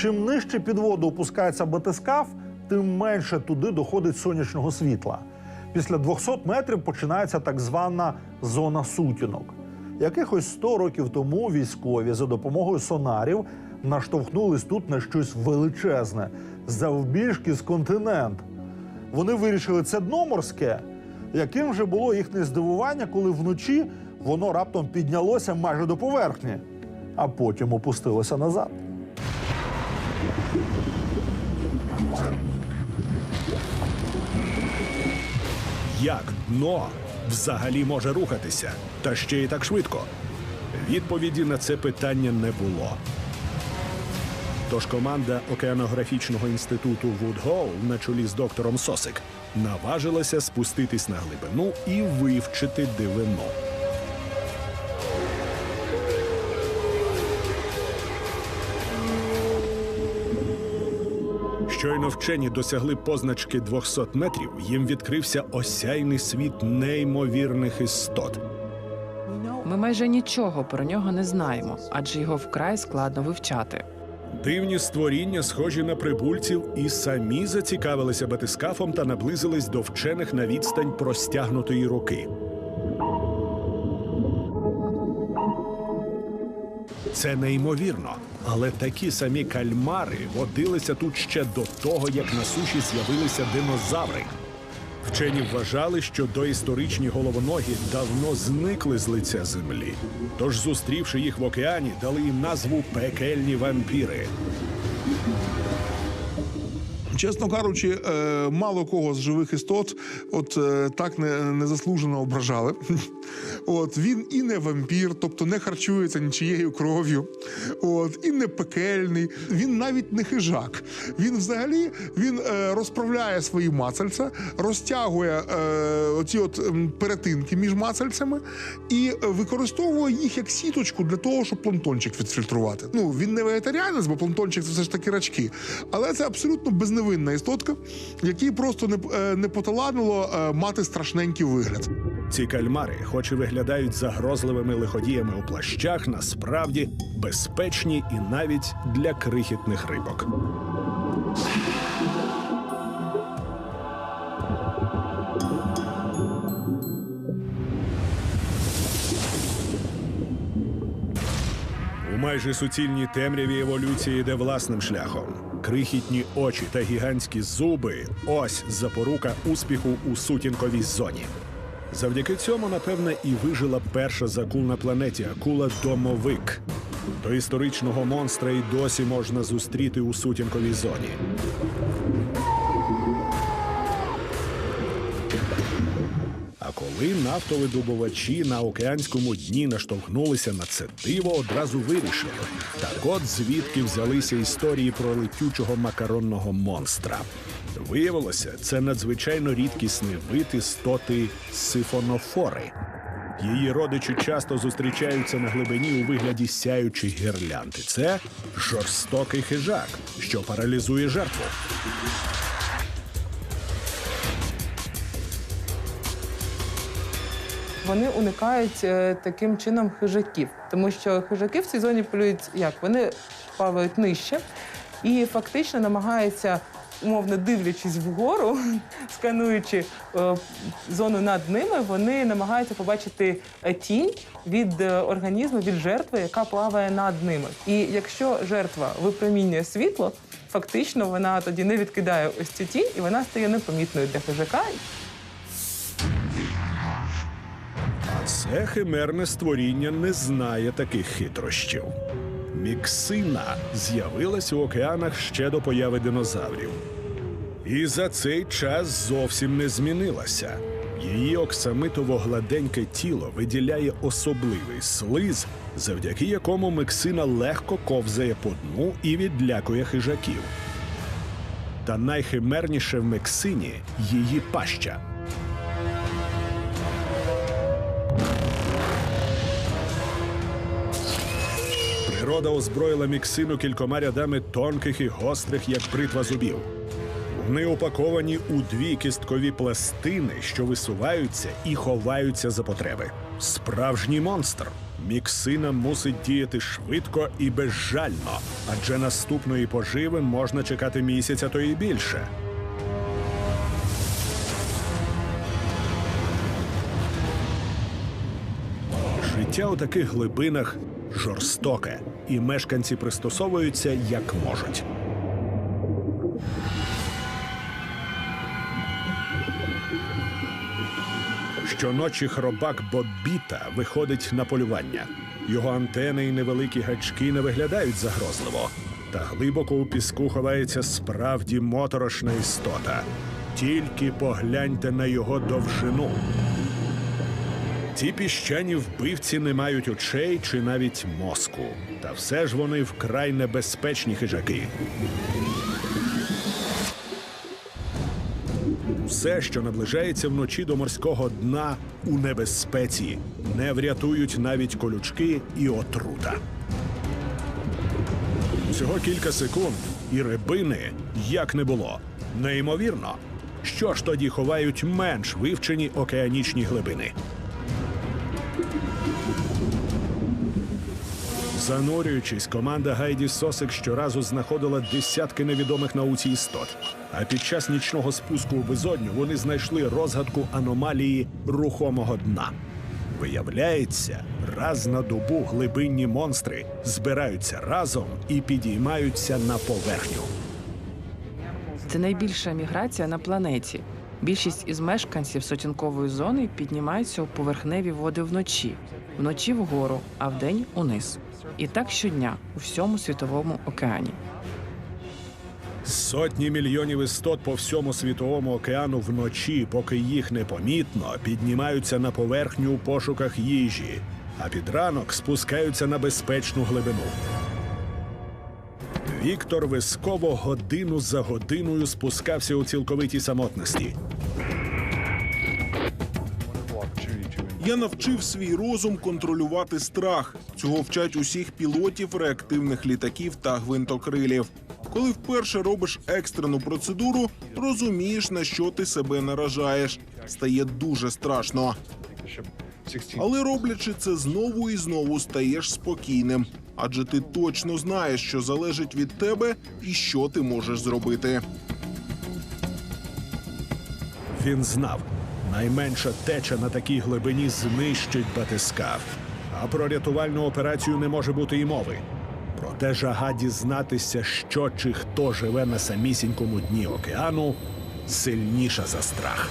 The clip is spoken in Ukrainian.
Чим нижче під воду опускається батискаф, тим менше туди доходить сонячного світла. Після 200 метрів починається так звана зона сутінок. Якихось 100 років тому військові за допомогою сонарів наштовхнулись тут на щось величезне, завбільшки з континент. Вони вирішили це дно морське. Яким же було їхнє здивування, коли вночі воно раптом піднялося майже до поверхні, а потім опустилося назад. Як дно взагалі може рухатися, та ще й так швидко? Відповіді на це питання не було. Тож команда океанографічного інституту Вудгоу на чолі з доктором Сосик наважилася спуститись на глибину і вивчити дивину. Щойно вчені досягли позначки 200 метрів, їм відкрився осяйний світ неймовірних істот. Ми майже нічого про нього не знаємо, адже його вкрай складно вивчати. Дивні створіння, схожі на прибульців, і самі зацікавилися батискафом та наблизились до вчених на відстань простягнутої руки. Це неймовірно, але такі самі кальмари водилися тут ще до того, як на суші з'явилися динозаври. Вчені вважали, що доісторичні головоногі давно зникли з лиця землі. Тож, зустрівши їх в океані, дали їм назву пекельні вампіри. Чесно кажучи, е, мало кого з живих істот от е, так незаслужено ображали. От він і не вампір, тобто не харчується нічією кров'ю, от і не пекельний. Він навіть не хижак. Він взагалі він е, розправляє свої мацальця, розтягує е, оці от перетинки між мацальцями і використовує їх як сіточку для того, щоб планктончик відфільтрувати. Ну він не вегетаріанець, бо планктончик це все ж таки рачки. Але це абсолютно безневинна істотка, якій просто не, е, не поталанило е, мати страшненький вигляд. Ці кальмари, хоч і виглядають загрозливими лиходіями у плащах, насправді безпечні і навіть для крихітних рибок. У майже суцільній темряві еволюція йде власним шляхом. Крихітні очі та гігантські зуби ось запорука успіху у сутінковій зоні. Завдяки цьому, напевне, і вижила перша з на планеті акула домовик. До історичного монстра й досі можна зустріти у сутінковій зоні. Коли нафтовидобувачі на океанському дні наштовхнулися на це диво, одразу вирішили. Так от звідки взялися історії про летючого макаронного монстра. Виявилося, це надзвичайно рідкісний вид істоти сифонофори. Її родичі часто зустрічаються на глибині у вигляді сяючих гірлянд. Це жорстокий хижак, що паралізує жертву. Вони уникають е, таким чином хижаків, тому що хижаки в цій зоні полюють як? Вони плавають нижче і фактично намагаються, умовно дивлячись вгору, скануючи е, зону над ними, вони намагаються побачити е, тінь від організму, від жертви, яка плаває над ними. І якщо жертва випромінює світло, фактично вона тоді не відкидає ось цю тінь, і вона стає непомітною для хижака. Це химерне створіння не знає таких хитрощів. Міксина з'явилась у океанах ще до появи динозаврів. І за цей час зовсім не змінилася. Її оксамитово-гладеньке тіло виділяє особливий слиз, завдяки якому миксина легко ковзає по дну і відлякує хижаків. Та найхимерніше в мексині її паща. Природа озброїла міксину кількома рядами тонких і гострих, як бритва зубів. Вони упаковані у дві кісткові пластини, що висуваються і ховаються за потреби. Справжній монстр. Міксина мусить діяти швидко і безжально, адже наступної поживи можна чекати місяця, то і більше. Життя у таких глибинах жорстоке, і мешканці пристосовуються як можуть. Щоночі хробак Бобіта виходить на полювання. Його антени і невеликі гачки не виглядають загрозливо. Та глибоко у піску ховається справді моторошна істота. Тільки погляньте на його довжину. Ці піщані вбивці не мають очей чи навіть мозку. Та все ж вони вкрай небезпечні хижаки. Все, що наближається вночі до морського дна, у небезпеці. Не врятують навіть колючки і отрута. Всього кілька секунд, і рибини як не було. Неймовірно. Що ж тоді ховають менш вивчені океанічні глибини? Занурюючись, команда Гайді Сосик щоразу знаходила десятки невідомих науці істот. А під час нічного спуску у безодню вони знайшли розгадку аномалії рухомого дна. Виявляється, раз на добу глибинні монстри збираються разом і підіймаються на поверхню. Це найбільша міграція на планеті. Більшість із мешканців сутінкової зони піднімаються у поверхневі води вночі, вночі вгору, а вдень униз. І так щодня у всьому світовому океані. Сотні мільйонів істот по всьому світовому океану вночі, поки їх непомітно, піднімаються на поверхню у пошуках їжі, а під ранок спускаються на безпечну глибину. Віктор Висково годину за годиною спускався у цілковитій самотності. Я навчив свій розум контролювати страх. Цього вчать усіх пілотів реактивних літаків та гвинтокрилів. Коли вперше робиш екстрену процедуру, розумієш, на що ти себе наражаєш. Стає дуже страшно. Але роблячи це знову і знову, стаєш спокійним, адже ти точно знаєш, що залежить від тебе і що ти можеш зробити. Він знав, найменша теча на такій глибині знищить батискаф. А про рятувальну операцію не може бути і мови. Проте жага дізнатися, що чи хто живе на самісінькому дні океану, сильніша за страх.